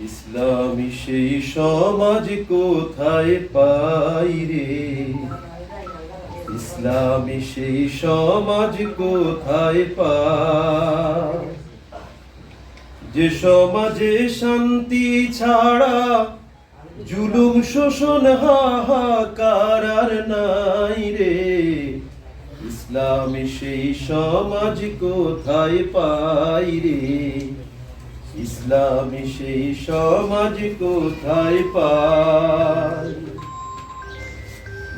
ইসলামী সেই সমাজ কোথায় পাই রে? ইসলামী সেই সমাজ কোথায় পাই যে সমাজে শান্তি ছাড়া জুলুম, শোষণ, হাহাকার আর নাই রে। ইসলামী সেই সমাজ কোথায় পাই রে? ইসলামী সেই সমাজ কোথায় পাই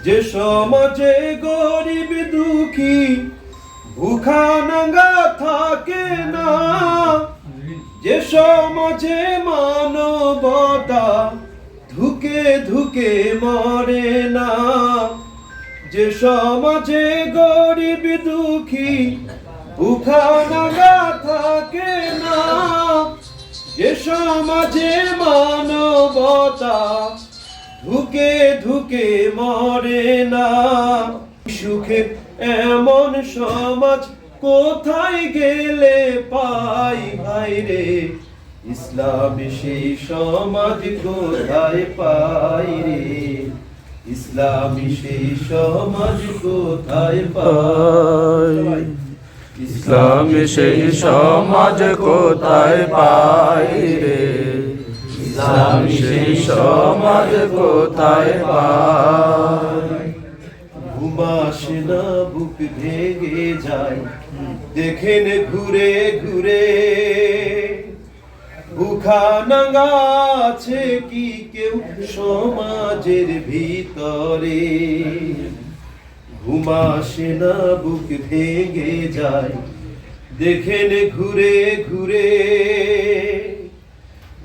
যে সমাজে গরিব দুঃখী, ভুখা নাঙ্গা থাকে না। যে সমাজে মানবতা ধুকে ধুকে মরে না। যে সমাজে গরিব দুঃখী, ভুখা নাঙ্গা থাকে না। যে সমাজে মানবতা, ধুকে ধুকে মরে না। সুখের এমন সমাজ কোথায় গেলে পাই ভাই রে? ইসলাম সেই সমাজ কোথায় পাই রে? ইসলামী সেই সমাজ কোথায় পাই। ইসলামী সেই সমাজ কোথায় পাই রে? ইসলামী সেই সমাজ কোথায় পাই না, বুক ভেঙে যায়। দেখেন ঘুরে ঘুরে। আছে কি কেউ সমাজের ভিতরে? ঘুমাসে না, বুক ভেঙে যায়। দেখেন ঘুরে ঘুরে,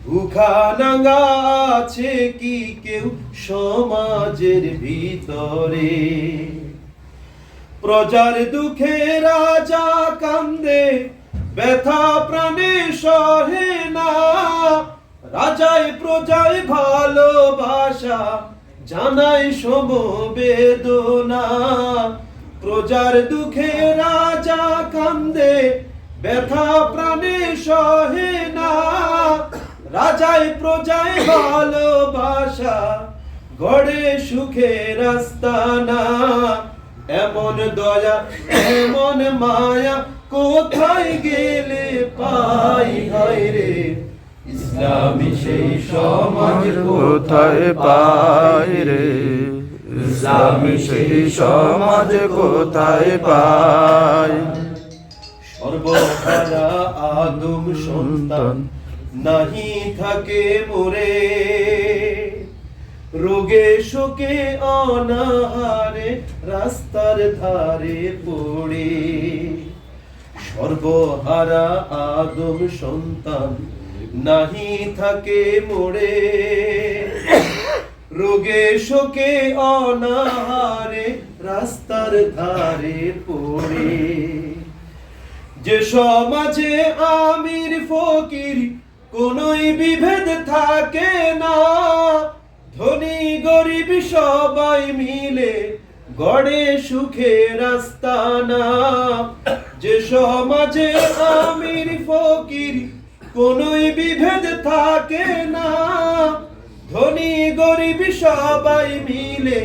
ভুখা নাঙ্গা আছে কি কেউ সমাজের ভিতরে? প্রজার দুঃখে রাজা কান্দে, ব্যথা প্রাণে সহে না। রাজায় প্রজায় ভালোবাসা জানাই সমবেদনা প্রজার দুঃখে রাজা কান্দে, ব্যথা প্রাণে সহে না। রাজায় প্রজায় ভালোবাসা, গড়ে সুখে রাস্তানা। এমন দয়া, এমন মায়া কোথায় গেলে পাই? হায় রে। ইসলামী সেই সমাজ কোথায় পাই রে? ইসলামী সেই সমাজ কোথায় পাই সর্বহারা আদম সন্তান নাহি থাকে মোরে। রোগে শোকে অনাহারে রাস্তার ধারে পড়ে। সর্বহারা আদম সন্তান নাহি থাকে মোরে রোগে শোকে অনাহারে, রাস্তার ধারে পড়ে। যে সমাজে আমির ফকির, কোনই বিভেদ থাকে না। ধনী গরিব সবাই মিলে গড়ে সুখে রাস্তা না যে সমাজে আমির কোনই বিভেদ থাকে না। ধনী গরিব সবাই মিলে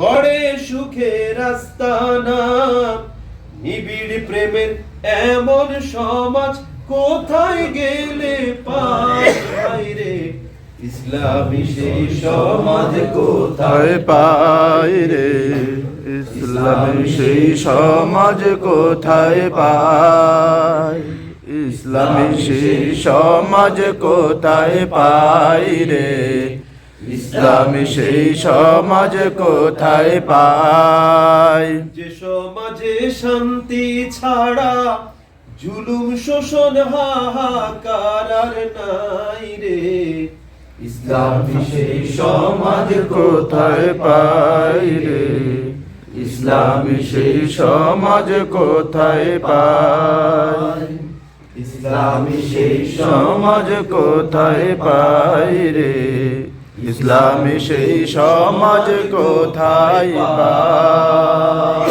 গড়ে সুখে রাস্তানা। নিবিড় প্রেমের এমন সমাজ কোথায় গেলে পাই রে ইসলামী সেই সমাজ কোথায় পাই রে? ইসলামী সেই সমাজ কোথায় পাই ইসলামী সমাজ কোথায় পাই রে? ইসলামী সেই সমাজ কোথায় পাই? যে সমাজে শান্তি ছাড়া জুলুম শোষণ হাহাকার আর নাই রে। ইসলামী সেই সমাজ কোথায় পাই রে? ইসলামী সেই সমাজ কোথায় পাই? ইসলামী সেই সমাজ কোথায় পাই রে? ইসলামী সেই সমাজ কোথায় পাই